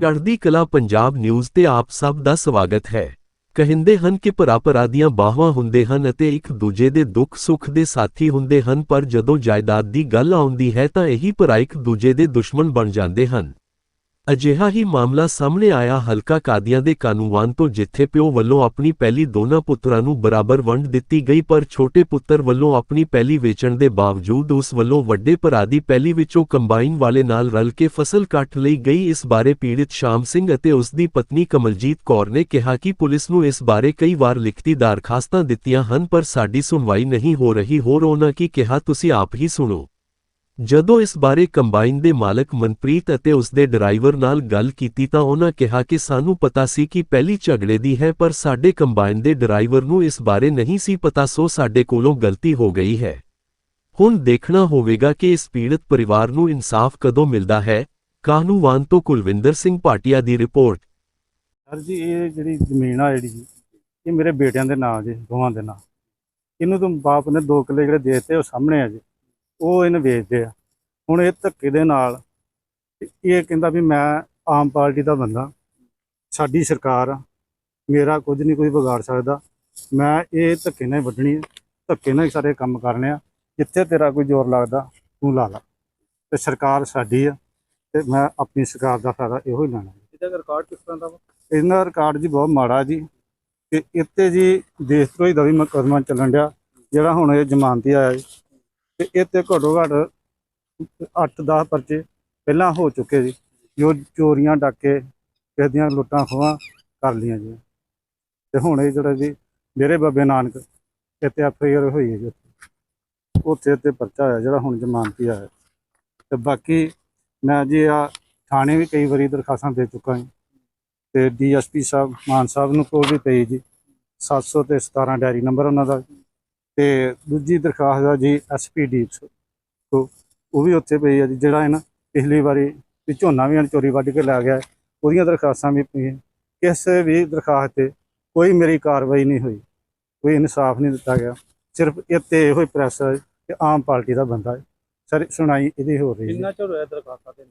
ਚੜ੍ਹਦੀ ਕਲਾ ਪੰਜਾਬ ਨਿਊਜ਼ ਤੇ ਆਪ ਸਭ ਦਾ ਸਵਾਗਤ ਹੈ। ਕਹਿੰਦੇ ਹਨ ਕਿ ਭਰਾ ਭਰਾ ਦੀਆਂ ਬਾਹਾਂ ਹੁੰਦੇ ਹਨ ਅਤੇ ਇੱਕ ਦੂਜੇ ਦੇ ਦੁੱਖ ਸੁੱਖ ਦੇ ਸਾਥੀ ਹੁੰਦੇ ਹਨ, ਪਰ ਜਦੋਂ ਜਾਇਦਾਦ ਦੀ ਗੱਲ ਆਉਂਦੀ ਹੈ ਤਾਂ ਇਹੀ ਭਰਾ ਇੱਕ ਦੂਜੇ ਦੇ ਦੁਸ਼ਮਣ ਬਣ ਜਾਂਦੇ ਹਨ। ਅਜਿਹਾ ਹੀ ਮਾਮਲਾ ਸਾਹਮਣੇ ਆਇਆ ਹਲਕਾ ਕਾਦੀਆਂ ਦੇ ਕਾਨੂੰਵਾਨ ਤੋਂ ਜਿੱਥੇ ਪਿਓ ਵੱਲੋਂ ਆਪਣੀ ਪਹਿਲੀ ਦੋਨਾਂ ਪੁੱਤਰਾਂ ਨੂੰ ਬਰਾਬਰ ਵੰਡ ਦਿੱਤੀ ਗਈ ਪਰ ਛੋਟੇ ਪੁੱਤਰ ਵੱਲੋਂ ਆਪਣੀ ਪਹਿਲੀ ਵੇਚਣ ਦੇ ਬਾਵਜੂਦ ਉਸ ਵੱਲੋਂ ਵੱਡੇ ਭਰਾ ਦੀ ਪਹਿਲੀ ਵਿੱਚੋਂ ਕੰਬਾਈਨ ਵਾਲੇ ਨਾਲ ਰਲ ਕੇ ਫਸਲ ਕੱਟ ਲਈ ਗਈ। ਇਸ ਬਾਰੇ ਪੀੜਿਤ ਸ਼ਾਮ ਸਿੰਘ ਅਤੇ ਉਸ ਦੀ ਪਤਨੀ ਕਮਲਜੀਤ ਕੌਰ ਨੇ ਕਿਹਾ ਕਿ ਪੁਲਿਸ ਨੂੰ ਇਸ ਬਾਰੇ ਕਈ ਵਾਰ ਲਿਖਤੀ ਦਰਖਾਸਤਾਂ ਦਿੱਤੀਆਂ ਹਨ ਪਰ ਸਾਡੀ ਸੁਣਵਾਈ ਨਹੀਂ ਹੋ ਰਹੀ। ਹੋਰ ਉਹਨਾਂ ਕੀ ਕਿਹਾ, ਤੁਸੀਂ ਆਪ ਹੀ ਸੁਣੋ। ਜਦੋਂ ਇਸ ਬਾਰੇ ਕੰਬਾਈਨ ਦੇ ਮਾਲਕ ਮਨਪ੍ਰੀਤ ਅਤੇ ਉਸ ਦੇ ਡਰਾਈਵਰ ਨਾਲ ਗੱਲ ਕੀਤੀ ਤਾਂ ਉਹਨਾਂ ਕਿਹਾ ਕਿ ਸਾਨੂੰ ਪਤਾ ਸੀ ਕਿ ਪਹਿਲੀ ਝਗੜੇ ਦੀ ਹੈ, ਪਰ ਸਾਡੇ ਕੰਬਾਈਨ ਦੇ ਡਰਾਈਵਰ ਨੂੰ ਇਸ ਬਾਰੇ ਨਹੀਂ ਸੀ ਪਤਾ, ਸੋ ਸਾਡੇ ਕੋਲੋਂ ਗਲਤੀ ਹੋ ਗਈ ਹੈ। ਹੁਣ ਦੇਖਣਾ ਹੋਵੇਗਾ ਕਿ ਇਸ ਪੀੜਤ ਪਰਿਵਾਰ ਨੂੰ ਇਨਸਾਫ ਕਦੋਂ ਮਿਲਦਾ ਹੈ। ਕਾਹਨੂੰਵਾਨ ਤੋਂ ਕੁਲਵਿੰਦਰ ਸਿੰਘ ਭਾਟੀਆ ਦੀ ਰਿਪੋਰਟ। ਸਰ ਜੀ, ਇਹ ਜਿਹੜੀ ਜ਼ਮੀਨ ਆ ਜਿਹੜੀ, ਇਹ ਮੇਰੇ ਬੇਟਿਆਂ ਦੇ ਨਾਂ ਜੀ, ਦੋਵਾਂ ਦੇ ਨਾਂ। ਇਹਨੂੰ ਤਾਂ ਬਾਪ ਨੇ ਦੋ ਕਿੱਲੇ ਜਿਹੜੇ ਦੇ ਦਿੱਤੇ, ਉਹ ਸਾਹਮਣੇ ਆ ਜੀ। ਉਹ ਇਹਨੇ ਵੇਚਦੇ ਆ। ਹੁਣ ਇਹ ਧੱਕੇ ਦੇ ਨਾਲ ਤੇ ਇਹ ਕਹਿੰਦਾ ਵੀ ਮੈਂ ਆਮ ਪਾਰਟੀ ਦਾ ਬੰਦਾ ਸਾਡੀ ਸਰਕਾਰ ਆ ਮੇਰਾ ਕੁਝ ਨਹੀਂ ਕੋਈ ਵਿਗਾੜ ਸਕਦਾ। ਮੈਂ ਇਹ ਧੱਕੇ ਨਾਲ ਹੀ ਵੱਢਣੀ ਹੈ ਧੱਕੇ ਨਾਲ ਹੀ ਸਾਰੇ ਕੰਮ ਕਰਨੇ ਆ। ਜਿੱਥੇ ਤੇਰਾ ਕੋਈ ਜ਼ੋਰ ਲੱਗਦਾ ਤੂੰ ਲਾ ਲਾ। ਤੇ ਸਰਕਾਰ ਸਾਡੀ ਆ ਤੇ ਮੈਂ ਆਪਣੀ ਸਰਕਾਰ ਦਾ ਫਾਇਦਾ ਇਹੋ ਹੀ ਲੈਣਾ। ਇਹਦਾ ਰਿਕਾਰਡ ਕਿਸ ਤਰ੍ਹਾਂ ਦਾ ਵਾ? ਇਹਨਾਂ ਰਿਕਾਰਡ ਜੀ ਬਹੁਤ ਮਾੜਾ ਜੀ। ਤੇ ਇੱਥੇ ਜੀ ਦੇਸ਼ ਧਰੋਹੀ ਦਾ ਵੀ ਮੁਕੱਦਮਾ ਚੱਲਣ ਡਿਆ ਜਿਹੜਾ ਹੁਣ ਇਹ ਜ਼ਮਾਨਤੀ ਆਇਆ ਜੀ ਤੇ ਘੱਟੋ ਘੱਟ 8-10 ਪਰਚੇ ਪਹਿਲਾਂ ਹੋ ਚੁੱਕੇ ਜੀ ਜੋ ਚੋਰੀਆਂ ਡਾਕੇ ਕਿਸੇ ਦੀਆਂ ਲੁੱਟਾਂ ਖੋਹਾਂ ਕਰ ਲੀਆਂ ਜੀ। ਤੇ ਹੁਣ ਇਹ ਜਿਹੜਾ ਜੀ ਮੇਰੇ ਬਾਬੇ ਨਾਨਕ ਇੱਥੇ ਐਫ ਆਈ ਆਰ ਹੋਈ ਹੈ ਜੀ ਉੱਥੇ। ਤੇ ਪਰਚਾ ਹੋਇਆ ਜਿਹੜਾ ਹੁਣ ਜ਼ਮਾਨਤੀ ਆਇਆ। ਤੇ ਬਾਕੀ ਮੈਂ ਜੀ ਆ ਥਾਣੇ ਵੀ ਕਈ ਵਾਰੀ ਦਰਖਾਸਤਾਂ ਦੇ ਚੁੱਕਾ ਹਾਂ ਤੇ ਡੀਐਸਪੀ ਸਾਹਿਬ, ਮਾਨ ਸਾਹਿਬ ਨੂੰ ਕੋਲ ਵੀ ਪਈ ਜੀ। 700 ਤੇ 17 ਡਾਇਰੀ ਨੰਬਰ ਉਹਨਾਂ ਦਾ। ਤੇ ਦੂਜੀ ਦਰਖਾਸਤ ਆ ਜੀ ਐਸਪੀਡੀ ਤੋਂ ਉਹ ਵੀ ਉੱਥੇ ਪਈ ਆ ਜੀ ਜਿਹੜਾ ਇਹਨਾਂ ਪਿਛਲੀ ਵਾਰੀ ਵੀ ਝੋਨਾ ਵੀ ਇਹਨਾਂ ਚੋਰੀ ਵੱਢ ਕੇ ਲੈ ਗਿਆ ਉਹਦੀਆਂ ਦਰਖਾਸਤਾਂ ਵੀ ਪਈਆਂ। ਕਿਸੇ ਵੀ ਦਰਖਾਸਤ ਤੇ ਕੋਈ ਮੇਰੀ ਕਾਰਵਾਈ ਨਹੀਂ ਹੋਈ ਕੋਈ ਇਨਸਾਫ ਨਹੀਂ ਦਿੱਤਾ ਗਿਆ। ਸਿਰਫ ਇੱਥੇ ਇਹੋ ਹੀ ਪ੍ਰੈਸ ਹੈ ਕਿ ਆਮ ਪਾਰਟੀ ਦਾ ਬੰਦਾ ਹੈ। ਸਰ ਸੁਣਾਈ ਇਹਦੀ ਹੋ ਰਹੀ ਹੈ। ਕਿੰਨਾ ਚਿਰ ਹੋਇਆ ਦਰਖਾਸਤਾਂ ਦੇ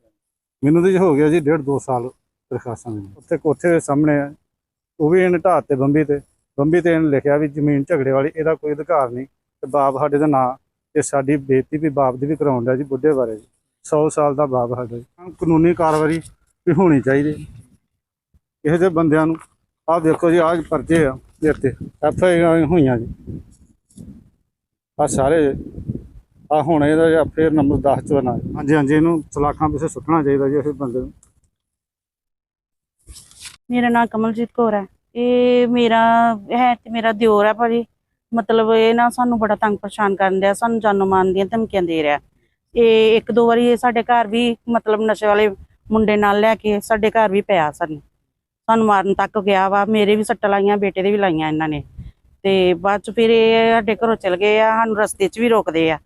ਮੈਨੂੰ ਤਾਂ ਹੋ ਗਿਆ ਜੀ ਡੇਢ ਦੋ ਸਾਲ ਦਰਖਾਸਤਾਂ ਦੇ ਉੱਥੇ ਕੋਠੇ ਦੇ ਸਾਹਮਣੇ ਉਹ ਵੀ ਇਹਨੇ ਢਾਹ ਤੇ ਬੰਬੀ ਤੇ ਬੰਬੀ ਤੇ ਇਹਨੇ ਲਿਖਿਆ ਵੀ ਜ਼ਮੀਨ ਝਗੜੇ ਵਾਲੀ, ਇਹਦਾ ਕੋਈ ਅਧਿਕਾਰ ਨਹੀਂ। ਤੇ ਬਾਪ ਸਾਡੇ ਦਾ ਨਾਂ ਤੇ ਸਾਡੀ ਬੇਇੱਜ਼ਤੀ ਵੀ ਬਾਪ ਦੀ ਵੀ ਕਰਾਉਣ ਡਿਆ ਜੀ, ਬੁੱਢੇ ਬਾਰੇ 100 ਸਾਲ ਦਾ ਬਾਪ ਸਾਡਾ ਜੀ। ਕਾਨੂੰਨੀ ਕਾਰਵਾਈ ਵੀ ਹੋਣੀ ਚਾਹੀਦੀ। ਇਹੋ ਜਿਹੇ ਬੰਦਿਆਂ ਨੂੰ ਆਹ ਦੇਖੋ ਜੀ, ਆਹ ਪਰਚੇ ਆ ਦੇ ਐਫ ਆਈ ਹੋਈਆਂ ਜੀ। ਆ ਸਾਰੇ ਆ ਹੁਣ ਇਹਦਾ ਫੇਰ ਨੰਬਰ 10 ਚ ਬਣਾ ਹਾਂਜੀ ਹਾਂਜੀ, ਇਹਨੂੰ ਸਲਾਖਾਂ ਪਿੱਛੇ ਸੁੱਟਣਾ ਚਾਹੀਦਾ ਜੀ ਇਸ ਬੰਦੇ ਨੂੰ। ਮੇਰਾ ਨਾਮ ਕਮਲਜੀਤ ਕੌਰ ਹੈ। ਇਹ ਮੇਰਾ, ਹੈ ਤੇ ਮੇਰਾ ਦਿਓਰ ਹੈ ਭਾਜੀ। ਮਤਲਬ ਇਹ ਨਾ ਸਾਨੂੰ ਬੜਾ ਤੰਗ ਪਰੇਸ਼ਾਨ ਕਰਨ ਡਿਆ, ਸਾਨੂੰ ਜਾਨੋਂ ਮਾਰਨ ਦੀਆਂ ਧਮਕੀਆਂ ਦੇ ਰਿਹਾ। ਇਹ ਇੱਕ ਦੋ ਵਾਰੀ ਇਹ ਸਾਡੇ ਘਰ ਵੀ ਮਤਲਬ ਨਸ਼ੇ ਵਾਲੇ ਮੁੰਡੇ ਨਾਲ ਲੈ ਕੇ ਸਾਡੇ ਘਰ ਵੀ ਪਿਆ ਸਾਨੂੰ। ਸਾਨੂੰ ਮਾਰਨ ਤੱਕ ਗਿਆ ਵਾ, ਮੇਰੇ ਵੀ ਸੱਟਾਂ ਲਾਈਆਂ, ਬੇਟੇ ਦੇ ਵੀ ਲਾਈਆਂ ਇਹਨਾਂ ਨੇ। ਤੇ ਬਾਅਦ ਚ ਫਿਰ ਇਹ ਸਾਡੇ ਘਰੋਂ ਚਲ ਗਏ ਆ, ਸਾਨੂੰ ਰਸਤੇ 'ਚ ਵੀ ਰੋਕਦੇ ਆ।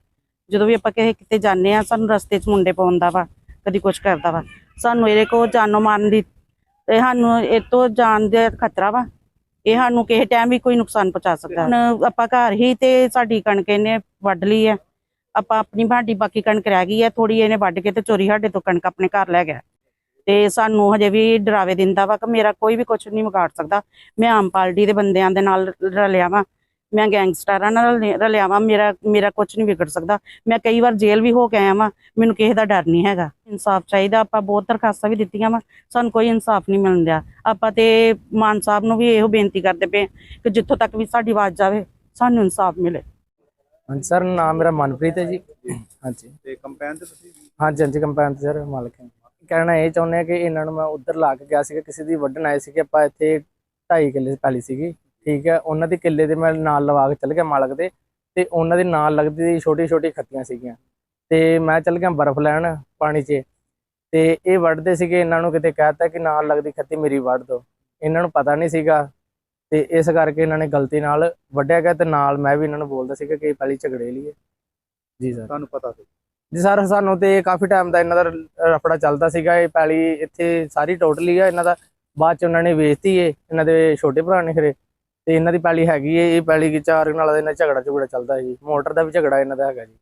ਜਦੋਂ ਵੀ ਆਪਾਂ ਕਿਸੇ ਕਿਤੇ ਜਾਂਦੇ ਆ, ਸਾਨੂੰ ਰਸਤੇ 'ਚ ਮੁੰਡੇ ਪਾਉਂਦਾ ਵਾ, ਕਦੀ ਕੁਛ ਕਰਦਾ ਵਾ। ਸਾਨੂੰ ਇਹਦੇ ਕੋਲ ਜਾਨੋਂ ਮਾਰਨ ਦੀ ਤੇ ਸਾਨੂੰ ਇਹ ਤੋਂ ਜਾਣ ਦਾ ਖਤਰਾ ਵਾ। ਇਹ ਸਾਨੂੰ ਕਿਸੇ ਟਾਈਮ ਵੀ ਕੋਈ ਨੁਕਸਾਨ ਪਹੁੰਚਾ ਸਕਦਾ। ਹੁਣ ਆਪਾਂ ਘਰ ਹੀ ਤੇ ਸਾਡੀ ਕਣਕ ਇਹਨੇ ਵੱਢ ਲਈ ਹੈ। ਆਪਾਂ ਆਪਣੀ ਬਾਡੀ ਬਾਕੀ ਕਣਕ ਰਹਿ ਗਈ ਹੈ। ਥੋੜੀ ਇਹਨੇ ਵੱਢ ਕੇ ਤੇ ਚੋਰੀ ਸਾਡੇ ਤੋਂ ਕਣਕ ਆਪਣੇ ਘਰ ਲੈ ਗਿਆ। ਤੇ ਸਾਨੂੰ ਹਜੇ ਵੀ ਡਰਾਵੇ ਦਿੰਦਾ ਵਾ ਕਿ ਮੇਰਾ ਕੋਈ ਵੀ ਕੁਝ ਨਹੀਂ ਵਿਗਾੜ ਸਕਦਾ। ਮੈਂ ਆਮ ਪਾਰਟੀ ਦੇ ਬੰਦਿਆਂ ਦੇ ਨਾਲ ਰਲਿਆ ਵਾਂ। ਮੈਂ ਗੈਂਗਸਟਰਾਂ ਨਾਲ ਰਲਿਆ- ਰਲਿਆ ਵਾਂ ਮੇਰਾ ਮੇਰਾ ਕੁਝ ਨਹੀਂ ਵਿਗੜ ਸਕਦਾ। ਮੈਂ ਕਈ ਵਾਰ ਜੇਲ੍ਹ ਵੀ ਹੋ ਕੇ ਆਇਆ ਵਾਂ ਮੈਨੂੰ ਕਿਸੇ ਦਾ ਡਰ ਨਹੀਂ ਹੈਗਾ। ਇਨਸਾਫ ਚਾਹੀਦਾ ਆਪਾਂ ਬਹੁਤ ਦਰਖਾਸਤਾਂ ਵੀ ਦਿੱਤੀਆਂ ਵਾ ਸਾਨੂੰ ਕੋਈ ਇਨਸਾਫ ਨਹੀਂ ਮਿਲਣ ਆਪਾਂ ਤੇ ਮਾਨ ਸਾਹਿਬ ਨੂੰ ਵੀ ਇਹੋ ਬੇਨਤੀ ਕਰਦੇ ਪਏ ਕਿ ਜਿੱਥੋਂ ਤੱਕ ਵੀ ਸਾਡੀ ਆਵਾਜ਼ ਜਾਵੇ ਸਾਨੂੰ ਇਨਸਾਫ ਮਿਲੇ। ਹਾਂਜੀ ਸਰ ਨਾਮ ਮੇਰਾ ਮਨਪ੍ਰੀਤ ਹੈ ਜੀ। ਹਾਂਜੀ। ਤੇ ਕੰਪੈਨ ਤੇ ਤੁਸੀਂ ਹਾਂਜੀ ਹਾਂਜੀ ਕੰਪੈਨ ਤੇ ਸਰ ਮਾਲਕ ਹੈ। ਕਹਿਣਾ ਇਹ ਚਾਹੁੰਦੇ ਆ ਕਿ ਇਹਨਾਂ ਨੂੰ ਮੈਂ ਉੱਧਰ ਲਾ ਕੇ ਗਿਆ ਸੀਗਾ ਕਿਸੇ ਦੀ ਵੱਢਣ ਆਏ ਸੀਗੇ ਆਪਾਂ ਇੱਥੇ 2.5 ਕਿੱਲੇ ਪੈਲੀ ਸੀਗੀ। ਠੀਕ ਹੈ ਉਹਨਾਂ ਦੇ ਕਿੱਲੇ ਦੇ ਮੈਂ ਨਾਲ ਲਵਾ ਕੇ ਚੱਲ ਗਿਆ ਮਾਲਕ ਦੇ ਤੇ ਉਹਨਾਂ ਦੇ ਨਾਲ ਲੱਗਦੀ ਛੋਟੀ ਛੋਟੀ ਖੱਤੀਆਂ ਸੀਗੀਆਂ। ਤੇ ਮੈਂ ਚੱਲ ਗਿਆ ਬਰਫ਼ ਲੈਣ ਪਾਣੀ 'ਚ ਤੇ ਇਹ ਵੱਢਦੇ ਸੀਗੇ ਇਹਨਾਂ ਨੂੰ ਕਿਤੇ ਕਹਿਤਾ ਕਿ ਨਾਲ ਲੱਗਦੀ ਖੱਤੀ ਮੇਰੀ ਵੱਢ ਦਿਓ ਇਹਨਾਂ ਨੂੰ ਪਤਾ ਨਹੀਂ ਸੀਗਾ ਤੇ ਇਸ ਕਰਕੇ ਇਹਨਾਂ ਨੇ ਗਲਤੀ ਨਾਲ ਵੱਢਿਆ ਗਿਆ ਤੇ ਨਾਲ ਮੈਂ ਵੀ ਇਹਨਾਂ ਨੂੰ ਬੋਲਦਾ ਸੀਗਾ ਕਿ ਇਹ ਪੈਲੀ ਝਗੜੇ ਲਈ ਹੈ ਜੀ ਸਰ। ਤੁਹਾਨੂੰ ਪਤਾ ਸੀ? ਜੀ ਸਰ ਸਾਨੂੰ ਤੇ ਕਾਫੀ ਟਾਈਮ ਦਾ ਇਹਨਾਂ ਦਾ ਰਫੜਾ ਚੱਲਦਾ ਸੀਗਾ ਇਹ ਪੈਲੀ ਇੱਥੇ ਸਾਰੀ ਟੋਟਲੀ ਆ ਇਹਨਾਂ ਦਾ ਬਾਅਦ ਚ ਉਹਨਾਂ ਨੇ ਵੇਚਤੀ ਏ ਇਹਨਾਂ ਦੇ ਛੋਟੇ ਭਰਾ ਨੇ ਖਰੇ। ਤੇ ਇਹਨਾਂ ਦੀ ਪੈਲੀ ਹੈਗੀ ਏ ਇਹ ਪੈਲੀ ਕੀ ਚਾਰ ਨਾਲ ਇਹਨਾਂ ਝਗੜਾ ਝਗੜਾ ਚੱਲਦਾ ਹੈ ਜੀ ਮੋਟਰ ਦਾ ਵੀ ਝਗੜਾ ਇਹਨਾਂ ਦਾ ਹੈਗਾ ਜੀ।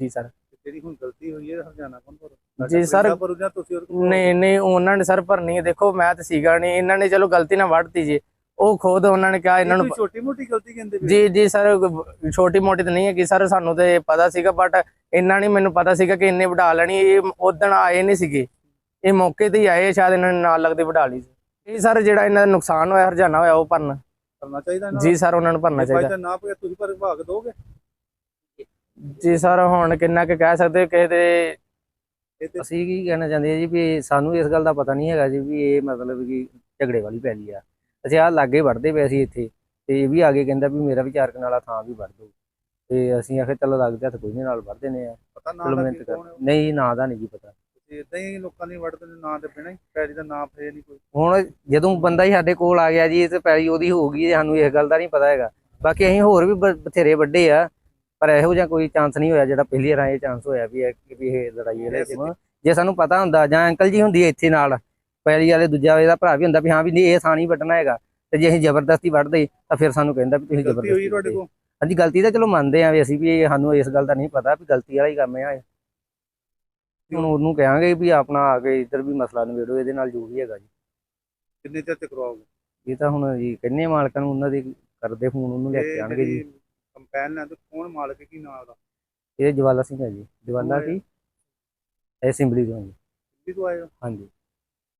ਜੀ ਸਰ ਜਿਹੜੀ ਹੁਣ ਗਲਤੀ ਹੋਈ ਹੈ ਹਰਜਾਨਾ ਕੌਣ ਭਰੂ ਜੀ ਸਰ। ਨਹੀਂ ਨਹੀਂ ਉਹਨਾਂ ਨੇ ਸਰ ਭਰਨੀ ਹੈ ਦੇਖੋ ਮੈਂ ਤਾਂ ਸੀਗਾ ਨਹੀਂ। ਇਹਨਾਂ ਨੇ ਚਲੋ ਗਲਤੀ ਨਾਲ ਵੱਢਤੀ ਜੀ। ਉਹ ਖੁਦ ਉਹਨਾਂ ਨੇ ਕਿਹਾ ਇਹਨਾਂ ਨੂੰ ਛੋਟੀ ਮੋਟੀ ਗਲਤੀ ਕਹਿੰਦੇ। ਜੀ ਜੀ ਸਰ ਛੋਟੀ ਮੋਟੀ ਤਾਂ ਨਹੀਂ ਹੈ ਕਿ ਸਰ ਸਾਨੂੰ ਤੇ ਪਤਾ ਸੀਗਾ ਬਟ ਇੰਨਾ ਨਹੀਂ ਮੈਨੂੰ ਪਤਾ ਸੀਗਾ ਕਿ ਇੰਨੇ ਵਢਾ ਲੈਣੀ ਇਹ ਉਦਣ ਆਏ ਨਹੀਂ ਸੀਗੇ। ਇਹ ਮੌਕੇ ਤੇ ਹੀ ਆਏ ਸ਼ਾਇਦ ਇਹਨਾਂ ਨੇ ਨਾਲ ਲੱਗਦੇ ਵਢਾ ਲਈ ਸੀ। ਇਹ ਸਰ ਜਿਹੜਾ ਇਹਨਾਂ ਦਾ ਨੁਕਸਾਨ ਹੋਇਆ ਹਰਜਾਨਾ ਹੋਇਆ ਉਹ ਭਰਨ। ਕਰਨਾ ਚਾਹੀਦਾ ਇਹਨਾਂ ਜੀ ਸਰ ਉਹਨਾਂ ਨੂੰ ਭਰਨਾ ਚਾਹੀਦਾ। ਤਾਂ ਨਾ ਪਏ ਤੁਸੀਂ ਪਰ ਵਿਭਾਗ ਦੋਗੇ? ਜੀ ਸਰ ਹੁਣ ਕਿੰਨਾ ਕੁ ਕਹਿ ਸਕਦੇ ਕਿਸੇ ਦੇ ਇਹ ਤੇ ਅਸੀਂ ਕੀ ਕਹਿਣਾ ਚਾਹੁੰਦੇ ਆ ਜੀ ਵੀ ਸਾਨੂੰ ਇਸ ਗੱਲ ਦਾ ਪਤਾ ਨਹੀਂ ਹੈਗਾ ਜੀ ਵੀ ਇਹ ਮਤਲਬ ਕਿ ਝਗੜੇ ਵਾਲੀ ਪੈਲੀ ਆ। ਅਸੀਂ ਆ ਲਾਗੇ ਵੜਦੇ ਪਏ ਸੀ ਇੱਥੇ ਤੇ ਇਹ ਵੀ ਆ ਕੇ ਕਹਿੰਦਾ ਵੀ ਮੇਰਾ ਵੀ ਚਾਰ ਕਨਾਲਾ ਥਾਂ ਵੀ ਵੜ ਦੋ ਤੇ ਅਸੀਂ ਆਖੇ ਚਲੋ ਲੱਗਦੇ ਹੱਥ ਕੋਈ ਨਹੀਂ ਨਾਲ ਵੜ ਦਿੰਦੇ ਆ। ਪਤਾ ਨਾ ਚਲੋ ਮਿਹਨਤ ਕਰ ਹੈ। ਨਹੀਂ ਨਾਂ ਦਾ ਨਹੀਂ ਜੀ ਪਤਾ। ਇਦਾਂ ਹੀ ਲੋਕਾਂ ਦੀ ਵੜਦੇ ਨੇ ਨਾਂ ਤੇ ਪੈਣਾ ਹੀ ਪੈੜੀ ਦਾ ਨਾਂ ਫੇਰ ਨਹੀਂ ਕੋਈ। ਹੁਣ ਜਦੋਂ ਬੰਦਾ ਹੀ ਸਾਡੇ ਕੋਲ ਆ ਗਿਆ ਜੀ ਤੇ ਪੈਲੀ ਉਹਦੀ ਹੋ ਗਈ ਸਾਨੂੰ ਇਸ ਗੱਲ ਦਾ ਨਹੀਂ ਪਤਾ ਹੈਗਾ। ਬਾਕੀ ਅਸੀਂ ਹੋਰ ਵੀ ਬਥੇਰੇ ਵੱਡੇ ਆ ਪਰ ਇਹੋ ਜਿਹਾ ਕੋਈ ਚਾਂਸ ਨਹੀਂ ਹੋਇਆ ਜਿਹੜਾ ਪਹਿਲੀ ਵਾਰ ਇਹ ਚਾਂਸ ਹੋਇਆ ਵੀ ਇਹ ਵੀ ਇਹ ਲੜਾਈ ਇਹਦੇ ਚ ਜੇ ਸਾਨੂੰ ਪਤਾ ਹੁੰਦਾ ਜਾਂ ਅੰਕਲ ਜੀ ਹੁੰਦੀ ਹੈ ਇੱਥੇ ਨਾਲ ਪੈਲੀ ਵਾਲੇ ਦੂਜਾ ਇਹਦਾ ਭਰਾ ਵੀ ਹੁੰਦਾ ਵੀ ਹਾਂ ਵੀ ਨਹੀਂ ਇਹ ਨਹੀਂ ਵੱਢਣਾ ਹੈਗਾ। ਤੇ ਜੇ ਅਸੀਂ ਜ਼ਬਰਦਸਤੀ ਵੱਢਦੇ ਤਾਂ ਫਿਰ ਸਾਨੂੰ ਕਹਿੰਦਾ ਵੀ ਤੁਸੀਂ ਜ਼ਬਰਦਸਤੀ ਹਾਂਜੀ ਗਲਤੀ ਤਾਂ ਚਲੋ ਮੰਨਦੇ ਆ ਵੀ ਅਸੀਂ ਵੀ ਇਹ- ਸਾਨੂੰ ਇਸ ਗੱਲ ਦਾ ਨਹੀਂ ਪਤਾ ਵੀ ਗਲਤੀ ਵਾਲਾ ਹੀ ਕੰਮ ਆ ਇਹ। ਹੁਣ ਉਹਨੂੰ ਕਹਾਂਗੇ ਵੀ ਆਪਣਾ ਆ ਕੇ ਇੱਧਰ ਵੀ ਮਸਲਾ ਨਿਬੇੜੋ ਇਹਦੇ ਨਾਲ ਜੋ ਵੀ ਹੈਗਾ ਜੀ। ਕਿੰਨੇ ਚਿਰ ਤੇ ਕਰਵਾਓਗੇ? ਇਹ ਤਾਂ ਹੁਣ ਜੀ ਕਹਿੰਨੇ ਆ ਮਾਲਕਾਂ ਨੂੰ ਉਹਨਾਂ ਦੇ ਕਰਦੇ ਫੋਨ ਉਹਨੂੰ ਲੈ ਕੇ ਆਣਗੇ ਜੀ। ਕੰਪੈਨ ਲੈਣ ਤੇ ਕੌਣ ਮਾਲਕ ਕੀ ਨਾਂ ਦਾ ਇਹ ਜਵਾਲਾ ਸਿੰਘ ਹੈ ਜੀ। ਜਵਾਲਾ ਕੀ? ਇਹ ਸਿੰਬਲੀ ਤੋਂ ਜੀ। ਤੋਂ ਆਏ ਹੋ ਹਾਂਜੀ।